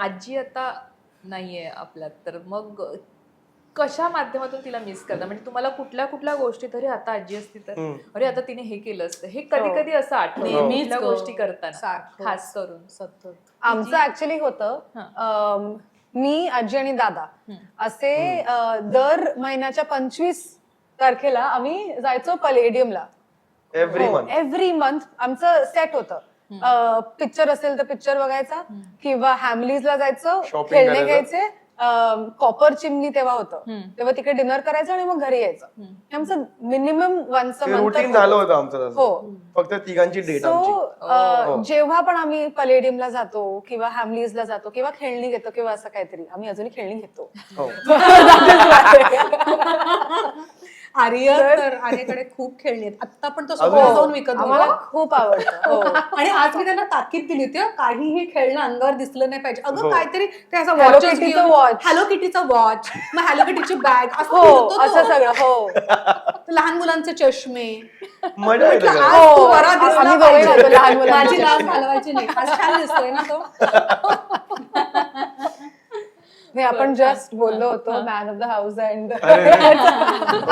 आजी आता नाहीये आपल्यात तर मग कशा माध्यमातून तिला मिस करता? म्हणजे तुम्हाला कुठल्या कुठल्या गोष्टी तरी आता आजी असती तर. अरे आता तिने हे केलं असतं. हे कधी कधी असं आठवतं. गोष्टी करताना. सारखं. खास करून सतत. आमचं ऍक्च्युली होतं हा. मी आजी आणि दादा. असे दर महिन्याच्या पंचवीस तारखेला आम्ही जायचो पलेडियमला. एव्हरी मंथ एव्हरी मंथ आमचं सेट होतं. पिक्चर असेल तर पिक्चर बघायचा. किंवा हॅमलीजला जायचं खेळणे. घ्यायचे. कॉपर चिमणी तेव्हा होतं. तेव्हा तिकडे डिनर करायचं आणि मग घरी यायचं. हे आमचं मिनिमम वन्स रुटीन झालं होतं. आमचं. हो. फक्त तिघांची डेट सो हो. जेव्हा पण आम्ही पलेडियमला जातो किंवा हॅमलीजला जातो किंवा खेळणी घेतो किंवा असं काहीतरी आम्ही अजूनही खेळणी घेतो. हो. आर्य तर आर्यकडे खूप खेळणी आहेत आता पण तो? स्वतः जाऊन विकत आम्हाला घेतो. खूप आवडतं हो. आणि आज मी त्यांना ताकीद दिली होती हं, काहीही खेळणं अंगावर दिसलं नाही पाहिजे अगं हो. काहीतरी ते असं Hello watches Kitty चं घेऊन- watch. Hello Kittyचं वॉच मग हॅलो किटीची बॅग असं हो फिरतो तो. असं सगळं हो लहान मुलांचे चष्मे मजा येते म्हटलं, का? आज तू हो, बरा दिसला आम्ही दोघे पाहिजे. घालतो लहान मुलांचे माझी लाज. घालवायची नाही आज छान दिसतोय ना तो हे आपण जस्ट बोललो होतो man of the house and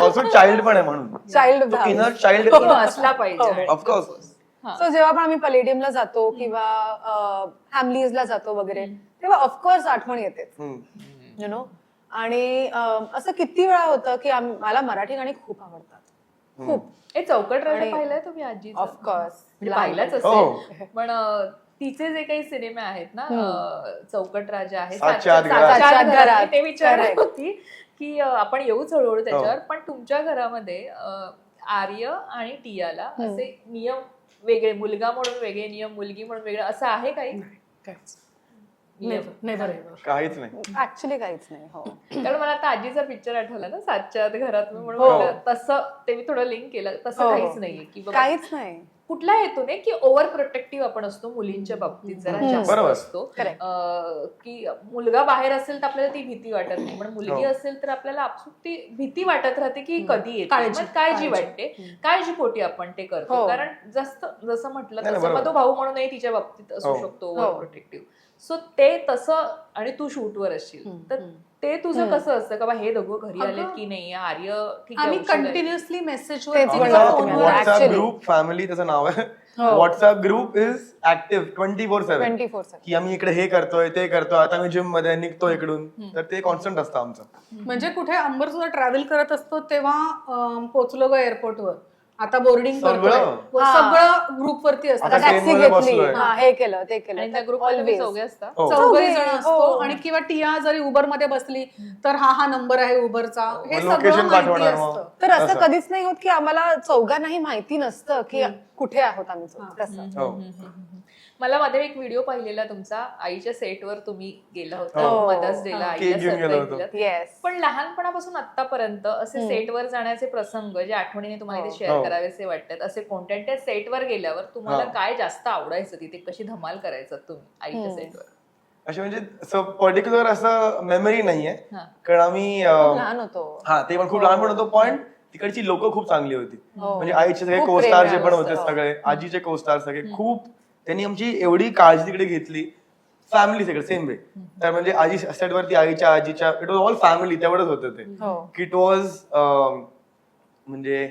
also child पण आहे म्हणून. चाइल्ड इनर चाइल्ड असला पाहिजे. ऑफकोर्स सो जेव्हा पण आम्ही पलेडियमला जातो किंवा हॅमलीजला जातो वगैरे तेव्हा ऑफकोर्स आठवण येते. यु नो आणि अं, असं किती वेळा होतं की आम- मला मराठी गाणी खूप आवडतात. खूप. हे चौकट राजा पाहिलाय तुम्ही आजी ऑफकोर्स म्हणजे पाहिलाच हो. असेल पण तिचे जे काही सिनेमे आहेत ना अं, चौकट राजा आहे ते Correct. होती की आपण येऊच हळूहळू त्याच्यावर हो. पण तुमच्या घरामध्ये आर्य आणि टियाला असे नियम वेगळे मुलगा म्हणून वेगळे नियम मुलगी म्हणून वेगळे असं आहे काही? नेव्हर काहीच नाही ऍक्च्युली काहीच नाही हो कारण मला आता आजीचा पिक्चर आठवला ना सातच्या आत घरात म्हणून हो. म्हटलं, तसं ते मी थोडं लिंक केलं तसं हो. काहीच नाहीये की बाबा काहीच नाही कुठल्या हेतूने की ओव्हर प्रोटेक्टिव्ह आपण असतो मुलींच्या बाबतीत जरा हम्म. जास्त बरोबर. असतो. अं, की मुलगा बाहेर असेल तर आपल्याला ती भीती वाटत नाही पण मुलगी हो. असेल तर आपल्याला आपसूक ती भीती वाटत राहते की कधी येते काळजी, मग काळजी काळजी. वाटते काळजी पोटी आपण ते करतो हो. कारण जास्त जसं म्हटलं नाही, नाही, तसं मग तो. भाऊ म्हणूनही तिच्या बाबतीत असू हो. शकतो हो. ओव्हर प्रोटेक्टिव्ह सो ते तसं आणि तू शूटवर असशील तर ते तुझं. कसं असतं का बा हे दोघं घरी आलेत की नाही आर्य ठीक आम्ही आहे. Continuously. WhatsApp Actually. Group family त्याचं नाव आहे हो. WhatsApp group is active twenty four seven twenty four की आम्ही इकडे हे करतोय ते करतोय आता मी जिममध्ये निघतो इकडून तर ते कॉन्स्टंट असतं आमचं म्हणजे कुठे अंबर सुद्धा ट्रॅव्हल करत असतो तेव्हा अं, पोहोचलो ग एअरपोर्टवर आता बोर्डिंग करतोय सगळं? हा. सगळं ग्रुपवरती असतं आता टॅक्सी train मध्ये घेतली बसलोय. हा हे केलं ते आणि केलं त्या ग्रुपमध्ये तुम्ही Always. चौघे असता हो चौघही जण असतो हो. आणि किंवा टिया जरी उबरमध्ये बसली तर हा हा नंबर आहे उबरचा हे मग सगळं location माहिती पाठवणार मग. असतं तर असं असं. कधीच नाही होत की आम्हाला चौघांनाही माहिती नसतं की कुठे आहोत आम्ही चौघ. तसं हो मला मध्ये एक व्हिडिओ पाहिलेला तुमचा आईच्या सेटवर तुम्ही गेला होता हो. मदर्स डेला हा. आईला पण लहानपणापासून आतापर्यंत असे. सेटवर जाण्याचे प्रसंग जे आठवणीने तुम्हाला हो. इथे शेअर हो. करावेसे वाटतात असे कोणत्या त्या सेटवर गेल्यावर तुम्हाला हो. काय जास्त आवडायचं तिथे कशी धमाल करायचं तुम्ही आईच्या. सेटवर असे म्हणजे पर्टिक्युलर असं मेमरी नाहीये हा. कारण आम्ही हा ते पण खूप लहान पण होतो पण तिकडची लोक खूप चांगली होती हो. म्हणजे आईचे सगळे कोस्टार जे पण होते. सगळे आजीचे कोस्टार सगळे खूप त्यांनी आमची एवढी काळजी तिकडे घेतली. फॅमिली सगळं सेम वे तर म्हणजे आजी वरती आईच्या आजीच्या इट वॉज ऑल फॅमिली तेवढंच होतं ते. हो. की इट वॉज म्हणजे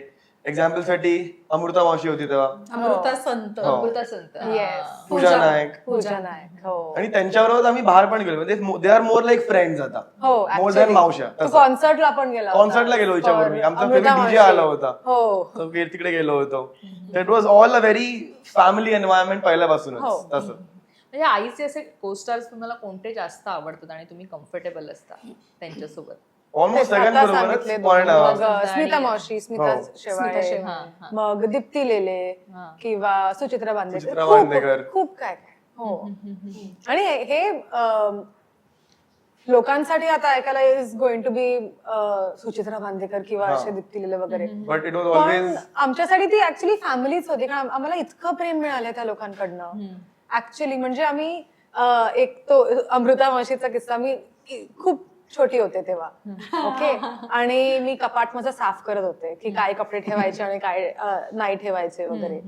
एक्झाम्पलसाठी अमृता मावशी होती तेव्हा. अमृता संत. हो. अमृता संत. हा. पूजा नायक. पूजा नायक हो. आणि त्यांच्याबरोबर आम्ही बाहेर पण गेलो. म्हणजे they are more like friends आता. हो मोर दॅन तू तसं. कॉन्सर्टला पण गेला होता. कॉन्सर्टला गेलो हिच्यापूर्वी आमचा अमृता फेवरेट डीजे मावशी. आला होता. हो. गे- तिकडे गेलो होतो. It was all a very family environment हो. पहिल्यापासूनच तसं. म्हणजे आईचे असे कोस्टार्स तुम्हाला कोणते जास्त आवडतात आणि तुम्ही कम्फर्टेबल असता त्यांच्यासोबत? ऑलमोस्ट सगळ्यांबरोबरच पण. मग स्मिता मावशी स्मिता हो. शेवाळे स्मिता हा, हा. मग दीप्ती लेले हा. किंवा सुचित्रा बांदेकर सुचित्रा खूप- बांदेकर. खूप काय काय हो आणि हे लोकांसाठी आता ऐकायला is going to be Suchitra Bandekar किंवा हा. असे दीप्ती लेले वगैरे बट इट वॉज पण ऑलवेज आमच्यासाठी ती ऍक्च्युली फॅमिलीच होती कारण आम- आम्हाला इतकं प्रेम मिळालं त्या लोकांकडनं ऍक्च्युली म्हणजे आम्ही अं, एक तो अमृता मावशीचा किस्सा मी इ- खूप छोटी होते तेव्हा. ओके आणि मी कपाट माझं साफ करत होते की काय कपडे ठेवायचे आणि काय नाही ठेवायचे वगैरे.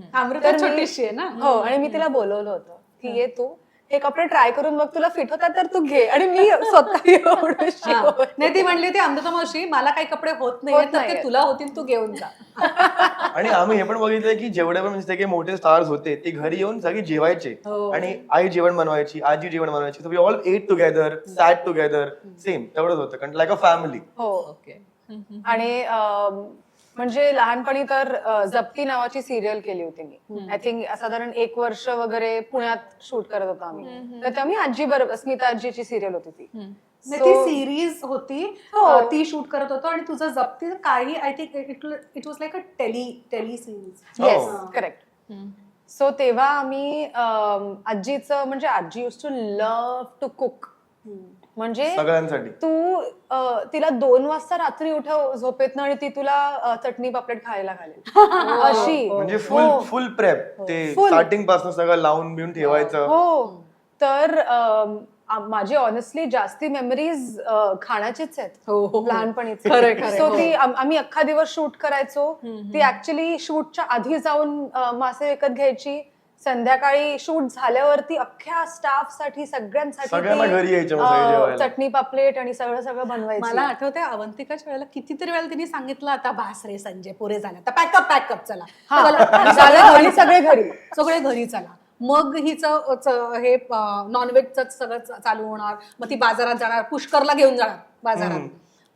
छोटीशी आहे ना? हो आणि मी तिला बोलवलं होतं की ये तू हे कपडे ट्राय करून बघ तुला फिट होतात तर तू घे. आणि मी स्वतः हा. नाही ती म्हणली ती अमृता मावशी मला काही कपडे होत नाही होत तर ते. तुला होतील तू घेऊन जा. आणि आम्ही हे पण बघितलंय की जेवढे पण म्हणजे मोठे स्टार्स होते ते घरी येऊन सगळे जेवायचे. हो. आणि आई जेवण बनवायची आजी जेवण बनवायची. We all ate together sat together same तेवढंच होतं कारण लाईक अ फॅमिली हो. ओके आणि म्हणजे लहानपणी तर अ, जप्ती नावाची सिरियल केली होती मी. आय थिंक साधारण एक वर्ष वगैरे पुण्यात शूट करत होतो आम्ही. तर तेव्हा मी आजी बरोबर स्मिता आजीची सिरियल होती ती. नाही, So- ती सिरीज होती. हो. अं, ती शूट करत होतो आणि तुझं जप्ती काही I think it it was like a tele tele series yes. Correct so तेव्हा आम्ही अम, आजीचं म्हणजे आजी use to love to cook म्हणजे सगळ्यांसाठी. तू तिला दोन वाजता रात्री उठव झोपेतनं आणि ती तुला चटणी पापलेट खायला घालेल. अशी. म्हणजे फुल हो. फुल प्रेप ते. स्टार्टिंगपासून सगळं लावून बिवून ठेवायचं. हो. तर माझी ऑनेस्टली जास्ती मेमरीज खाण्याचीच आहेत. हो, हो. लहानपणीच. सो हो. ती आम- आम्ही अख्खा दिवस शूट करायचो. ती ऍक्च्युली शूटच्या आधी जाऊन मासे विकत घ्यायची. संध्याकाळी शूट झाल्यावरती अख्ख्या स्टाफसाठी सगळ्यांसाठी सगळ्यांना ती, घरी यायचे मग अ, सगळे जेवायला. चटणी पापलेट आणि सगळं सगळं बनवायची. मला आठवते अवंतिकाच्या वेळेला कितीतरी वेळेला तिने सांगितलं आता बास रे संजय पुरे झाले. आता पॅकअप पॅकअप चला. हा. चला, झालं आणि सगळे घरी. सगळे घरी चला. मग हिचं च- हे नॉनव्हेजच सगळं च- चालू होणार. मग ती बाजारात जाणार पुष्करला घेऊन जाणार बाजारात.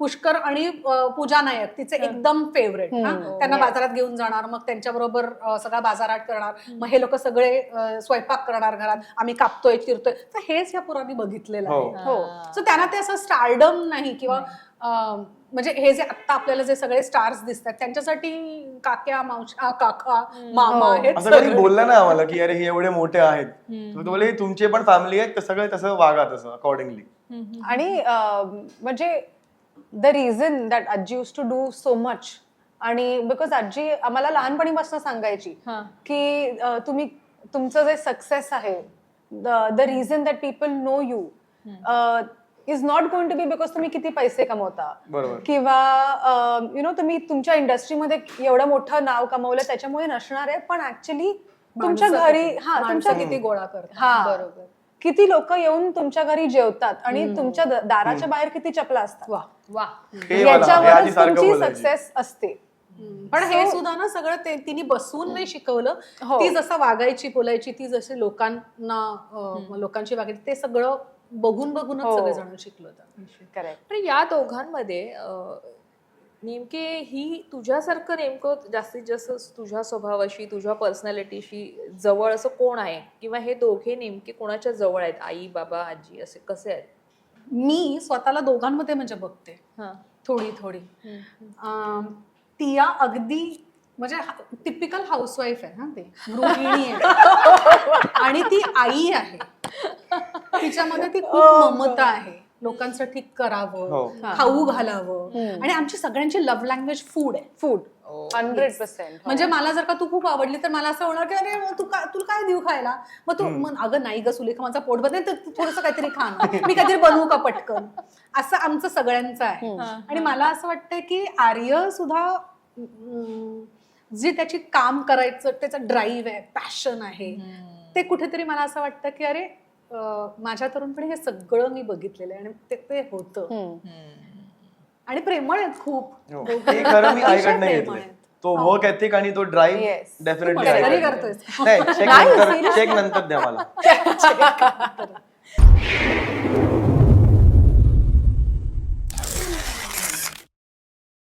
पुष्कर आणि पूजा नायक तिचे एकदम फेवरेट त्यांना बाजारात घेऊन जाणार मग त्यांच्याबरोबर सगळा बाजारात करणार. मग हे लोक सगळे स्वयंपाक करणार घरात. आम्ही कापतोय चिरतोय. तर हेच या पोरांनी बघितलेलं हो. आहे. हो. सो त्यांना ते असं स्टारडम नाही किंवा म्हणजे हे जे आता आपल्याला जे सगळे स्टार्स दिसतात त्यांच्यासाठी काक्या मावशा काका मामा हो. हे असं कधी बोललं नाही आम्हाला की अरे हे एवढे मोठे आहेत. तर तो बोलले तुमचे पण फॅमिली आहेत तर सगळे तसं वागा तसं अकॉर्डिंगली आणि म्हणजे द रिझन दॅट आजी use to do so much आणि बिकॉज आजी आम्हाला लहानपणीपासून सांगायची हा. की तुम्ही तुमचं जे सक्सेस आहे the reason that people know you is not going to be because तुम्ही किती पैसे कमवता. बरोबर. किंवा यु नो तुम्ही तुमच्या इंडस्ट्रीमध्ये एवढं मोठं नाव कमवलं त्याच्यामुळे नसणार आहे पण ऍक्च्युली तुमच्या घरी हा तुमच्या किती गोळा करतात हा. बरोबर. किती लोक येऊन तुमच्या घरी जेवतात आणि तुमच्या द- दाराच्या बाहेर किती चपला असतात? वा वा. हे हे याच्यावरच तुमची बोलायची. सक्सेस असते. पण हे सुद्धा ना सगळं ते तिने बसून नाही शिकवलं. हो. ती जसं वागायची बोलायची ती जशी लोकांना अं, लोकांची वागायची ते सगळं बघून बघूनच हो. सगळेजण शिकलो करेक्ट पण या दोघांमध्ये अं, नेमके ही तुझ्यासारखं नेमकं जास्तीत जास्त तुझ्या स्वभावाशी तुझ्या पर्सनॅलिटीशी जवळ असं कोण आहे? किंवा हे दोघे नेमके कोणाच्या जवळ आहेत? आई बाबा आजी असे कसे आहेत? मी स्वतःला दोघांमध्ये म्हणजे बघते. हा. थोडी थोडी. टिया अगदी म्हणजे टिपिकल हाऊसवाईफ आहे ना ती. गृहिणी आहे. आणि ती आई आहे. तिच्यामध्ये ती खूप ममता आहे. लोकांसाठी हो. करावं खाऊ घालावं. आणि आमची सगळ्यांची लव्ह लँग्वेज फूड आहे. फूड हंड्रेड पर्सेंट म्हणजे मला जर का तू खूप आवडली तर मला असं होणार की अरे तू काय तुला काय देऊ खायला? मग तू मग अगं नाही ग सुलेखा माझा पोट बदल तर तू थोडस काहीतरी खा. मी काहीतरी बनवू का पटकन? असं आमचं सगळ्यांचं आहे. आणि मला असं वाटतं की आर्य सुद्धा जे त्याची काम करायचं त्याचा ड्राईव्ह आहे पॅशन आहे ते कुठेतरी मला असं वाटतं की अरे माझ्या तरुणपणी हे सगळं मी बघितलेलं आहे आणि ते ते होतं आणि प्रेमळ आहेत खूप हो. हे खरं मी आईकडनं. तो वर्क एथिक आणि तो ड्राईव्ह. डेफिनेटली. नाही seriously. चेक नंतर द्या मला